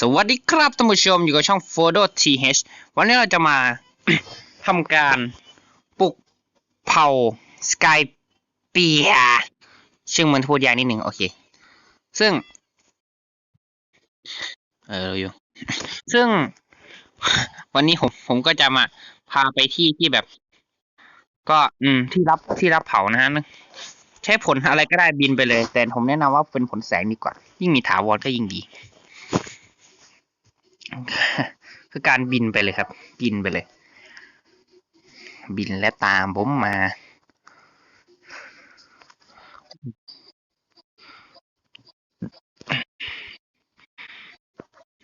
สวัสดีครับท่านผู้ชมอยู่กับช่อง Photo TH วันนี้เราจะมา ทำการปลุกเผาสกายเปียซึ่งมันพูดยากนิดหนึ่งโอเค ซึ่ง เออเราอยู่ ซึ่ง วันนี้ผมผมก็จะมาพาไปที่ที่แบบ ก็อืมที่รับที่รับเผานะฮะใช้ผลอะไรก็ได้บินไปเลย แต่ผมแนะนำว่าเป็นผลแสงดีกว่า ยิ่งมีถาวรก็ยิ่งดี คือการบินไปเลยครับ บินไปเลย บินและตามผมมา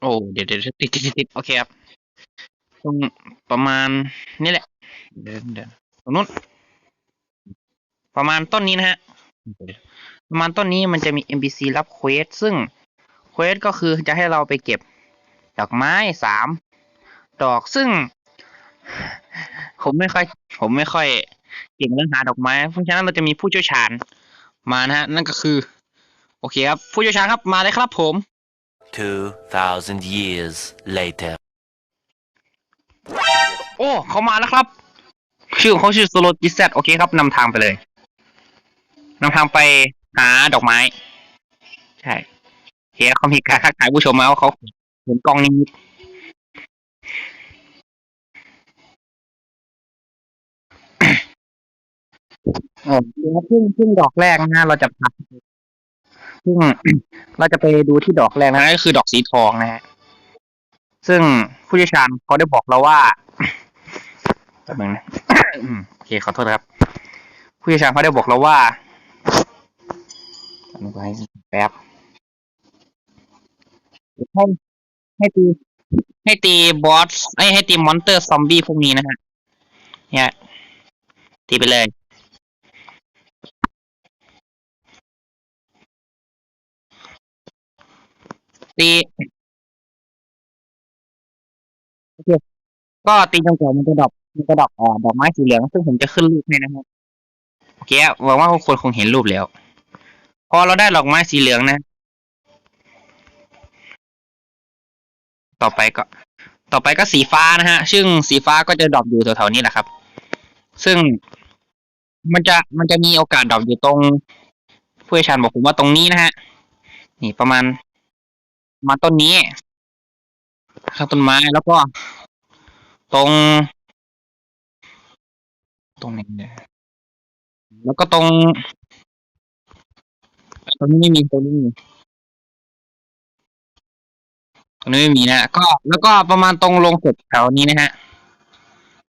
โอ้เดี๋ยวเดี๋ยวติดติดติดติดโอเคครับตรงประมาณนี่แหละเดินเดินตรงนู้น ประมาณต้นนี้นะฮะ ประมาณต้นนี้มันจะมี NPC รับเควสซึ่งเควสก็คือจะให้เราไปเก็บ ดอกไม้สามดอกซึ่ง ผมไม่ค่อย ผมไม่ค่อยเก่งเรื่องหาดอกไม้ เพราะฉะนั้นเราจะมีผู้เชี่ยวชาญมานะฮะ นั่นก็คือ โอเคครับ ผู้เชี่ยวชาญครับมาเลยครับผม 2,000 years later. โอ้ เขามาแล้วครับ ชื่อของเขาชื่อโซโลจิเซตโอเคครับนำทางไปเลยนำทางไปหาดอกไม้ ใช่โอเคเขามีการทักทายผู้ชมมาว่าเขา เห็นกล้องนี้เออซึ่งซึ่งดอกแรกนะฮะเราจะพาซึ่งเราจะไปดูที่ดอกแรกนะก็คือดอกสีทองนะฮะซึ่งผู้เชี่ยวชาญเขาได้บอกเราว่าแป๊บนึงนะโอเคขอโทษครับ ผู้เชี่ยวชาญเขาได้บอกเราว่าอนุบายแป๊บให้ ให้ตี ให้ตีบอสไอ้ยให้ตีมอนเตอร์ซอมบี้พวกนี้นะฮะเนี่ยตีไปเลย ตีโอเคก็ตีจนกว่ามันจะดอกมันจะดอกอ่าดอกไม้สีเหลืองซึ่งผมจะขึ้นรูปให้นะครับโอเคหวังว่าทุกคนคงเห็นรูปแล้ว พอเราได้ดอกไม้สีเหลืองนะ ต่อไปก็ ต่อไปก็สีฟ้านะฮะ ซึ่งสีฟ้าก็จะดรอปอยู่แถวๆนี้แหละครับ ซึ่งมันจะมันจะมีโอกาสดรอปอยู่ตรงผู้เชี่ยวชาญบอกผมว่าตรงนี้นะฮะ นี่ประมาณประมาณต้นนี้ข้างต้นไม้แล้วก็ตรง ตรงนเนี่ยแล้วก็ตรงตรงนี้ไม่มีตรงนี้ ตรงนี้ไม่มีนะก็แล้วก็ประมาณตรงลงศพแถวนี้นะฮะ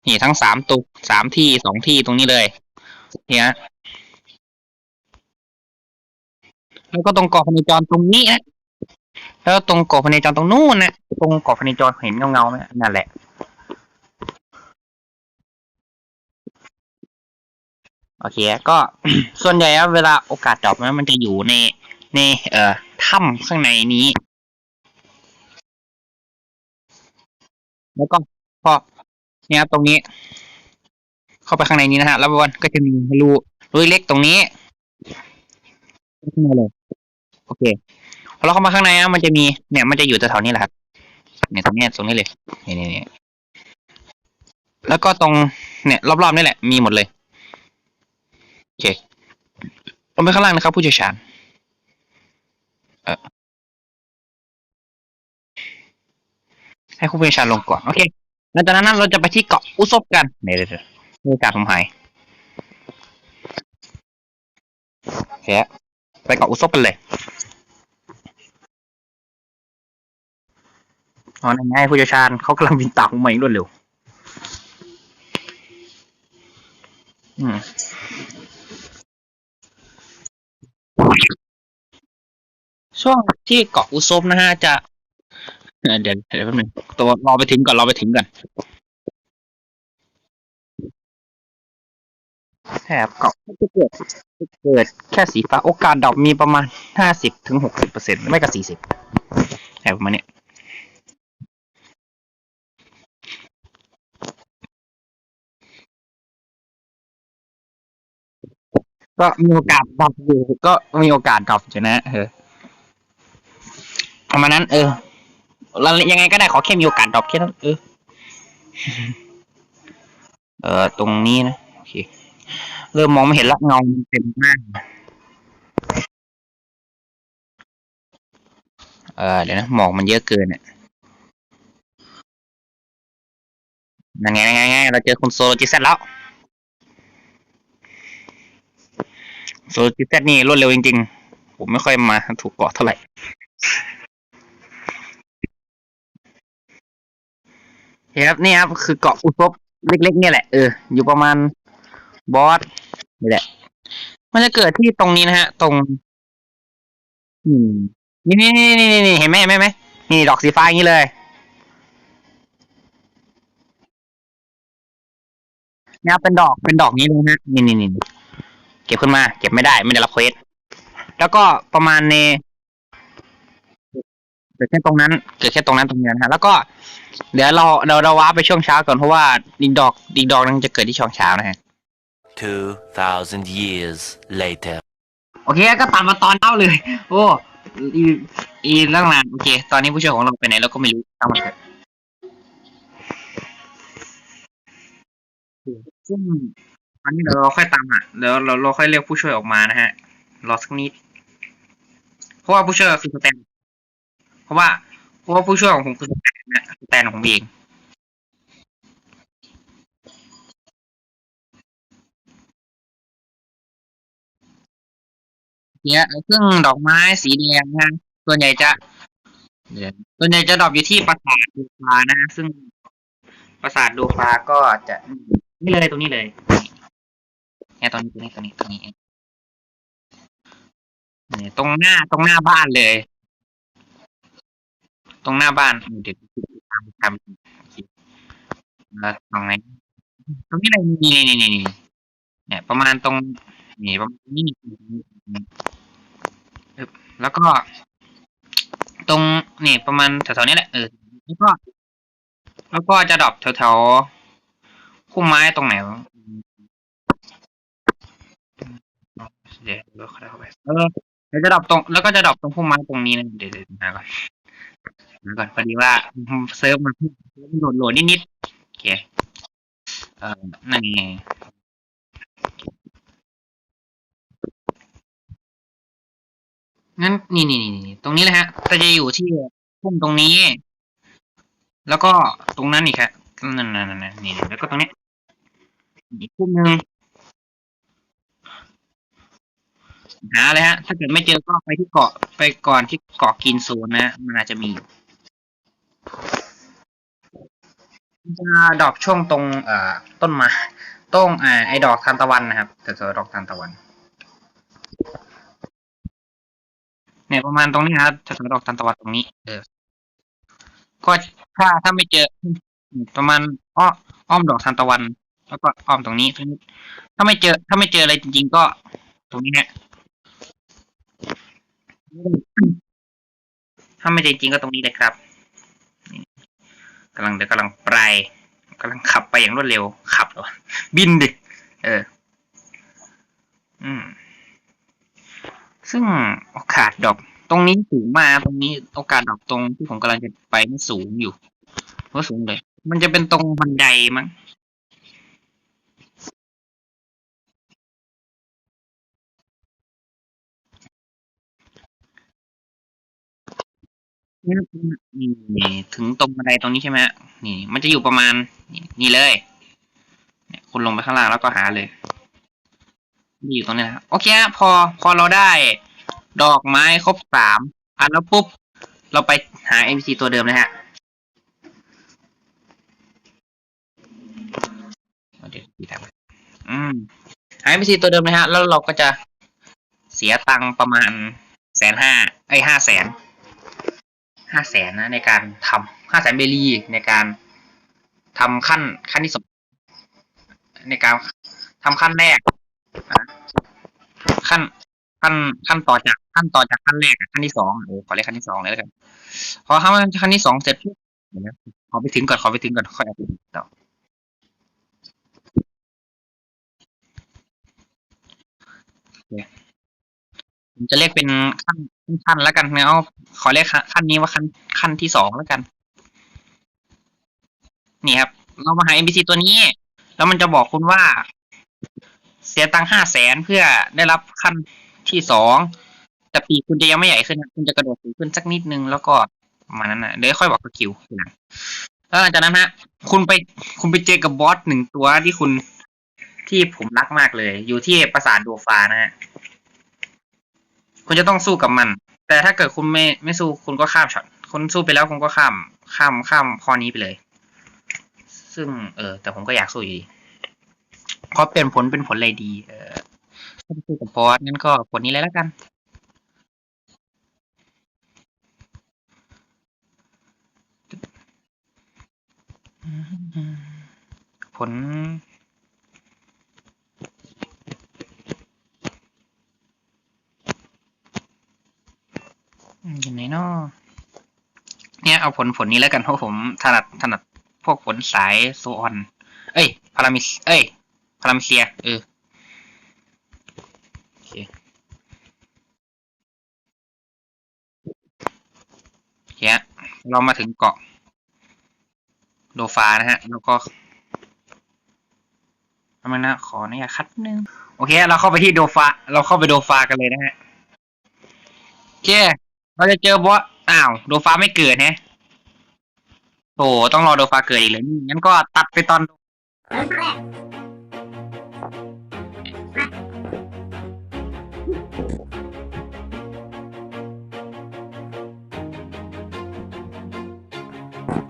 นี่ทั้งสามตุกสามที่สองที่ตรงนี้เลยเนี่ยแล้วก็ตรงเกาะพเนจรตรงนี้นะแล้วตรงเกาะพเนจรตรงนู้นนะตรงเกาะพเนจรเห็นเงาๆไหมนั่นแหละโอเคก็ส่วนใหญ่เวลาโอกาสดรอปนะมันจะอยู่ในในเอ่อถ้ำข้างในนี้ แล้วก็พอเนี่ยครับตรงนี้ เข้าไปข้างในนี้นะฮะแล้วมันก็จะมีรูรูเล็กตรงนี้ขึ้นมาเลยโอเคพอเราเข้ามาข้างในนะมันจะมีเนี่ยมันจะอยู่แถวๆนี้แหละครับเนี่ยตรงนี้ตรงนี้เลยเนี่ยเนี่ยเนี่ยแล้วก็ตรงเนี่ย รอบๆนี่แหละมีหมดเลยโอเคลงไปข้างล่างนะครับ ผู้เชี่ยวชาญเออ ให้ผู้เวชาลงก่อน โอเคหลังจากนั้นเราจะไปที่เกาะอุซบกันเดี๋ยวเดี๋ยวบรรยากาศผมหายโอเคไปเกาะอุซบกันเลยอ๋อนั่นไงผู้เชี่ยวชาญเขากำลังบินตามผมมาอย่างรวดเร็วอืมช่วงที่เกาะอุซบนะฮะจะ เดี๋ยวเดี๋ยวแป๊บนึงตัวรอไปถึงก่อนรอไปถึงก่อนแถบเกาะจะเกิดเกิดแค่สีฟ้าโอกาสดอปมีประมาณห้าสิบถึงหกสิบเปอร์เซ็นต์ไม่ก็สี่สิบแถบประมาณเนี้ยก็มีโอกาสดรอปอยู่ก็มีโอกาสดรอปอยู่นะเออประมาณนั้น เออ เรายังไงก็ได้ขอแค่มีโอกาสดรอปแค่นั้นเออเออตรงนี้นะโอเคเริ่มมองไม่เห็นละเงามันเต็มหน้าเออเดี๋ยวนะหมอกมันเยอะเกินอะนั่นไงนั่นไงนั่นไงเราเจอคุณโซโลจิเซตแล้วโซโลจิเซตนี่รวดเร็วจริงๆ ผมไม่ค่อยมาถูกเกาะเท่าไหร่ ครับนี่ครับคือเกาะอุซบเล็ก ๆ เนี่ยแหละเอออยู่ประมาณบอสนี่แหละ มันจะเกิดที่ตรงนี้นะฮะ ตรง อืมนี่นี่นี่นี่นี่เห็นไหมเห็นไหมนไหมนี่ดอกสีฟ้าอย่างนี้เลยเนี่ยเป็นดอกเป็นดอกนี้เลยนะฮะนี่นี่นี่เก็บขึ้นมา เก็บไม่ได้ไม่ได้รับเควสแล้วก็ประมาณใน เกิดแค่ตรงนั้น เกิดแค่ตรงนั้นตรงนี้นะฮะแล้วก็เดี๋ยวเราเราเราว้าร์ปไปช่วงเช้าก่อนเพราะว่าอีกดอกอีกดอกนึงจะเกิดที่ช่วงเช้านะฮะ 2,000 years later. โอเคก็ตัดมาตอนเช้าเลย โอ้อีอีเรื่องนานโอเค ตอนนี้ผู้ช่วยของเราไปไหนเราก็ไม่รู้ตั้งมาเถอะซึ่งตอนนี้เดี๋ยวเราค่อยตามอะเดี๋ยวเราเราค่อยเรียกผู้ช่วยออกมานะฮะรอสักนิดเพราะว่าผู้ช่วยคือสแตน เพราะว่าเพราะว่าผู้ช่วยของผมคือสแตนนะสแตนของผมเองเนี่ยซึ่งดอกไม้สีแดงนะส่วนใหญ่จะเดี๋ยวส่วนใหญ่จะดอกอยู่ที่ปราสาทดูฟ้านะซึ่งปราสาทดูฟ้าก็จะนี่เลยตรงนี้เลยเนี่ยตรงนี้ตรงนี้ตรงนี้ตรงนี้เนี่ยตรงหน้าตรงหน้าบ้านเลย ตรงหน้าบ้านเดี๋ยวทำทำแล้วตรงไหนตรงนี้เลยนี่นี่นี่นี่เนี่ย ประมาณตรงนี่ประมาณนี้แล้วก็ ตรงนี่ประมาณแถวๆนี้แหละเออแล้วก็ แล้วก็จะดรอปแถวๆพุ่ไม้ตรงไหนเดี๋ยวเดี๋ยวเข้าไปเออเดี๋ยวจะดรอปตรง แล้วก็จะดรอปตรงพุ่มไม้ตรงนี้นะเดี๋ยวเดี๋ยวหาก่อน ก่อนพอดีว่าเซิร์ฟมันโหลดโหลดนิดๆโอเคเออนั่นไงงั้นนี่นี่นี่ตรงนี้เลยฮะก็จะอยู่ที่พุ่มตรงนี้ แล้วก็ตรงนั้นอีกครับนั่นนั่นนั่นนี่แล้วก็ตรงนี้อีกพุ่มหนึ่งหาเลยฮะ ถ้าเกิดไม่เจอก็ไปที่เกาะไปก่อนที่เกาะกินโซนนะมันอาจจะมีอยู่มัน จะดอกช่วงตรงเอ่อต้นไม้ต้งอ่าไอ้ดอกทานตะวันนะครับแต่ตัวดอกทานตะวัน เนี่ยประมาณตรงนี้ครับแถวๆดอกทานตะวันตรงนี้ เออ ก็ถ้าถ้าไม่เจอ ประมาณอ้ออ้อมดอกทานตะวัน แล้วก็อ้อมตรงนี้ตรงนี้ ถ้าไม่เจอ ถ้าไม่เจออะไรจริง ๆ ก็ ตรงนี้เนี่ยถ้าไม่เจอจริงก็ตรงนี้เลยครับ กำลังเดี๋ยวกำลังไปกำลังขับไปอย่างรวดเร็ว ขับเหรอบินดิ เออ อืม ซึ่งโอกาสดอกตรงนี้สูงมากตรงนี้โอกาสดอกตรงที่ผมกำลังจะไปนี่สูงอยู่ก็สูงเลย มันจะเป็นตรงบันไดมั้ง นี่นี่ถึงตรงบันไดตรงนี้ใช่ไหมฮะนี่ มันจะอยู่ประมาณนี่นี่เลยเนี่ยคุณลงไปข้างล่างแล้วก็หาเลยนี่อยู่ตรงนี้นะโอเคฮะพอพอเราได้ ดอกไม้ครบสามอันแล้วปุ๊บ เราไปหา NPC ตัวเดิมนะฮะเอาเดี๋ยวดีทำอืมหา NPC ตัวเดิมนะฮะ แล้วเราก็จะเสียตังค์ประมาณแสนห้าไอ้ห้าแสน ห้าแสนนะในการทำห้าแสนเบลีในการทำขั้นขั้นที่สองในการทำขั้นแรกอะขั้นขั้นขั้นต่อจากขั้นต่อจากขั้นแรกขั้นที่สองโอ้ขอเรียกขั้นที่สองเลยแล้วกันพอทำขั้นที่สองเสร็จปุ๊บเขอไปถึงก่อนขอไปถึงก่อนค่อยเอาไปต่อโอเค ผมจะเรียกเป็นขั้นขั้นแล้วกันเอาขอเรียกขั้นนี้ว่าขั้นขั้นที่สองแล้วกัน นี่ครับ เรามาหา NPC ตัวนี้ แล้วมันจะบอกคุณว่า เสียตังค์ห้าแสนเพื่อได้รับขั้นที่สองแต่ปีคุณจะยังไม่ใหญ่ขึ้นนะคุณจะกระโดดสูงขึ้นสักนิดนึงแล้วก็ประมาณนั้นนะเดี๋ยวค่อยบอกสกิลทีหลังแล้วหลังจากนั้นฮะ คุณไปคุณไปเจอกับบอสหนึ่งตัวที่คุณที่ผมรักมากเลย อยู่ที่ปราสาทโดฟานะฮะ คุณจะต้องสู้กับมัน แต่ถ้าเกิดคุณไม่ไม่สู้คุณก็ข้ามช็อตคุณสู้ไปแล้วคุณก็ข้าม ข้ามข้ามข้อนี้ไปเลย ซึ่ง เออ แต่ผมก็อยากสู้อยู่ดีเพราะเป็นผลเป็นผลอะไรดี เออถ้าจะสู้กับบอสงั้นก็ผลนี้เลยแล้วกันผล อยู่ไหนเนาะเนี่ยเอาผลผลนี้แล้วกันเพราะผมถนัดถนัดพวกผลสายโซออน เอ้ย พารามิส เอ้ย พารามิเซีย เออเคโอเคฮะเรามาถึงเกาะโดฟานะฮะ แล้วก็ทำไมนะ ขออนุญาตคัดนึง โอเค เราเข้าไปที่โดฟา เราเข้าไปโดฟากันเลยนะฮะโอเค เราจะเจอบอสอ้าวโดฟาไม่เกิดแฮะโอ้ต้องรอโดฟาเกิดอีกเลยนี่งั้นก็ตัดไปตอน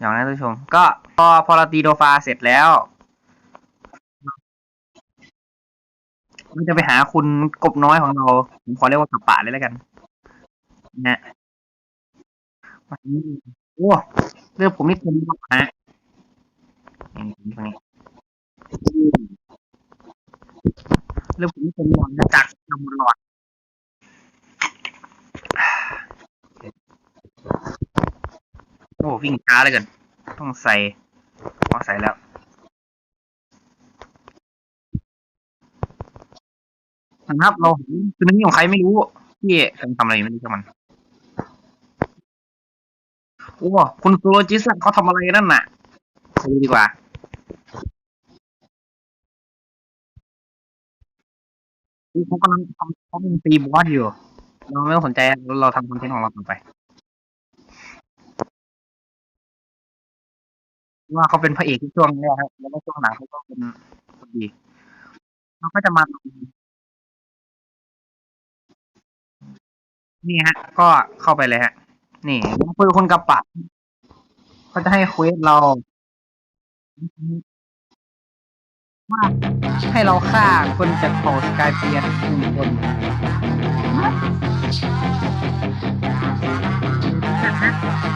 หยอกนะท่านผู้ชม ก็พอพอเราตีโดฟาเสร็จแล้ว มันจะไปหาคุณกบน้อยของเรา ผมขอเรียกว่ากับป่าเลยแล้วกัน นะฮะวันนี้โอ้เรื่องผมนี่เป็นมากนะนี่ตรงนี้เรื่องผมนี่เป็นหลอนนะจากนำหลอด อ้วิ่งช้าเลยกัน ต้องใส่ต้อใส่แล้ว นะครับ เราเห็นคือนี่ของใครไม่รู้ที่กำลังทำอะไรไม่รู้กับมัน โอ้คุณโซโลจิสเขาทำอะไรนั่นน่ะไปดูดีกว่าเขากำลังทำเขาเป็นตีบอสอยู่ เราไม่ต้องสนใจ เราทำคอนเทนต์ของเราต่อไป ว่าเขาเป็นพระเอกที่ช่วงแรกครับ แล้วก็ช่วงหลังเขาก็เป็นคนดีเขาก็จะมา นี่ฮะ ก็เข้าไปเลยฮะ นี่คุยกับคนกับปะเขาจะให้เควสเราว่าให้เราฆ่าคนจากเผ่าสกายเปียนหนึ่งคนคิดว่าคุณเป็นส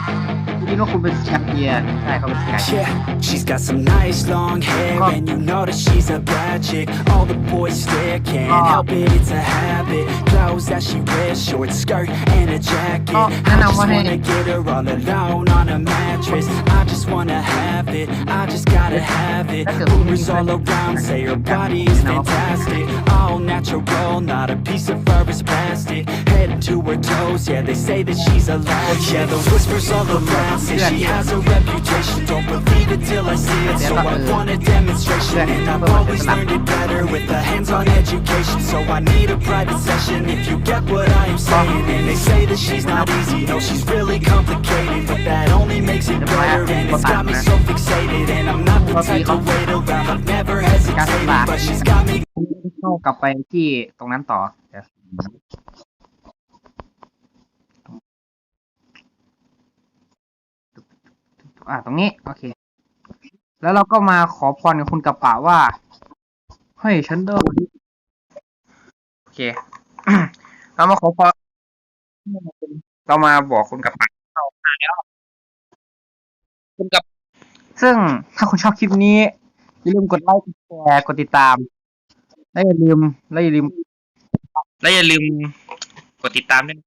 กายเปียนใช่เขาเป็นสกาย Yeah, she's got some nice long hair and you know that she's a bad chick. All the boys stare, can't help it, it's a habit. Clothes that she wears, short skirt and a jacket. Oh, I just wanna get her all alone on a mattress. I just wanna have it, I just gotta have it. That's a Rumors really all around say her body is fantastic. All natural, not a piece of fur is plastic. Head to her toes, yeah, they say that she's a latch. Yeah, the whispers all around say she has a reputation. Don't believe it till I see it, so I want a demonstration. And I've always learned it better with a hands-on education. So I need a private session if you get what I am saying. And they say that she's not easy, no, she's really complicated. But that only makes it better, and it's got me so fixated. And I'm not the type to wait around, I've never hesitated. But she's got me เข้ากลับไปที่ตรงนั้นต่อเดี๋ยวอ่า ตรงนี้ โอเค แล้วเราก็มาขอพรกับคุณกระปะว่าให้ฉันเดินโอเคเรามาขอพรเรามาบอกคุณกระปะเรามาแล้วคุณกับ ซึ่งถ้าคุณชอบคลิปนี้อย่าลืมกดไลค์กดแชร์กดติดตาม และอย่าลืมและอย่าลืมและอย่าลืมกดติดตามด้วย